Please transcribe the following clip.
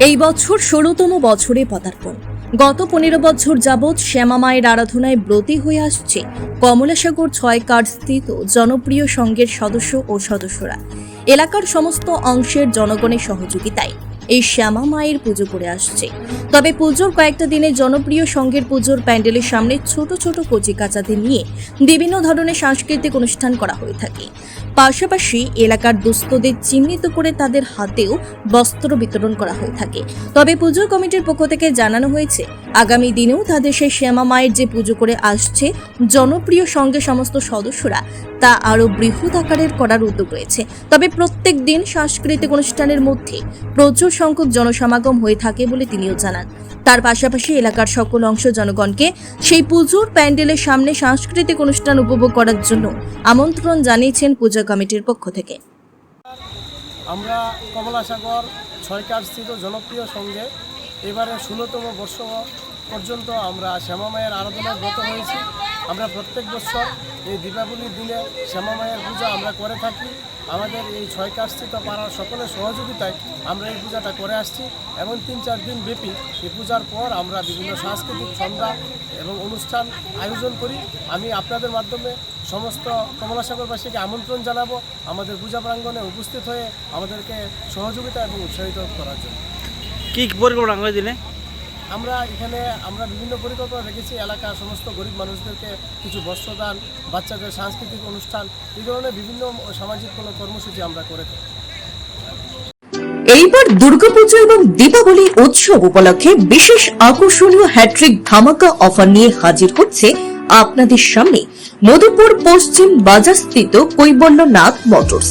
এই বছর ষোলোতম বছরে পদার্পণ। গত পনেরো বছর যাবৎ শ্যামা মায়ের আরাধনায় ব্রতী হয়ে আসছে কমলাসাগর ছয় কার্ড স্থিত জনপ্রিয় সংঘের সদস্য ও সদস্যরা। এলাকার সমস্ত অংশের জনগণের সহযোগিতায় এই শ্যামা মায়ের পুজো করে আসছে। তবে পুজোর কয়েকটা দিনে জনপ্রিয় সঙ্গের পুজোর প্যান্ডেলের সামনে ছোট ছোট কচি কাচাদের নিয়ে বিভিন্ন ধরনের সাংস্কৃতিক অনুষ্ঠান করা হয়ে থাকে। পাশাপাশি এলাকার দুস্থদের চিহ্নিত করে তাদের হাতেও বস্ত্র বিতরণ করা হয়ে থাকে। তবে পুজো কমিটির পক্ষ থেকে জানানো হয়েছে আগামী দিনেও তাদের সেই শ্যামা মায়ের যে পুজো করে আসছে, জনপ্রিয় সঙ্গে সমস্ত সদস্যরা, তা আরও বৃহৎ আকারের করার উদ্যোগ রয়েছে। তবে প্রত্যেক দিন সাংস্কৃতিক অনুষ্ঠানের মধ্যে প্রচুর সংখ্যক জনসমাগম হয়ে থাকে বলে তিনিও জানান। তার পাশাপাশি এলাকার সকল অংশ জনগণকে সেই পুজোর প্যান্ডেলের সামনে সাংস্কৃতিক অনুষ্ঠান উপভোগ করার জন্য আমন্ত্রণ জানিয়েছেন পূজা কমিটির পক্ষ থেকে। আমরা কমলাসাগর, ছয়কার স্থিত জনপ্রিয় সঙ্গে এবারে ষোলোতম বর্ষ পর্যন্ত আমরা শ্যামা মায়ের আরাধনায় ব্রত হয়েছি আমরা প্রত্যেক বছর এই দীপাবলির দিনে শ্যামা মায়ের পূজা আমরা করে থাকি। আমাদের এই ছয়কার স্থিত পাড়ার সকলের সহযোগিতায় আমরা এই পূজাটা করে আসছি এবং তিন চার দিন ব্যাপী এই পূজার পর আমরা বিভিন্ন সাংস্কৃতিক সন্ধ্যা এবং অনুষ্ঠান আয়োজন করি। আমি আপনাদের মাধ্যমে সমস্ত কমলাসাগরবাসীকে আমন্ত্রণ জানাব। আমাদের পূজা প্রাঙ্গণে উপস্থিত হয়ে আমাদেরকে সহযোগিতা এবং উৎসাহিত করার জন্য। কি পরিকল্পনা আগামী দিনে আমরা এখানে আমরা বিভিন্ন পরিকল্পনা রেখেছি। এলাকার সমস্ত গরিব মানুষদেরকে কিছু বস্ত্রদান বাচ্চাদের সাংস্কৃতিক অনুষ্ঠান এই ধরনের বিভিন্ন সামাজিক কোনো কর্মসূচি আমরা করে থাকি। এইবার দুর্গাপুজো এবং দীপাবলি উৎসব উপলক্ষে বিশেষ আকর্ষণীয় হ্যাট্রিক ধামাকা অফার নিয়ে হাজির হচ্ছে আপনাদের সামনে। মধুপুর পশ্চিম বাজারস্থিত কৈবল্যনাথ মোটরস।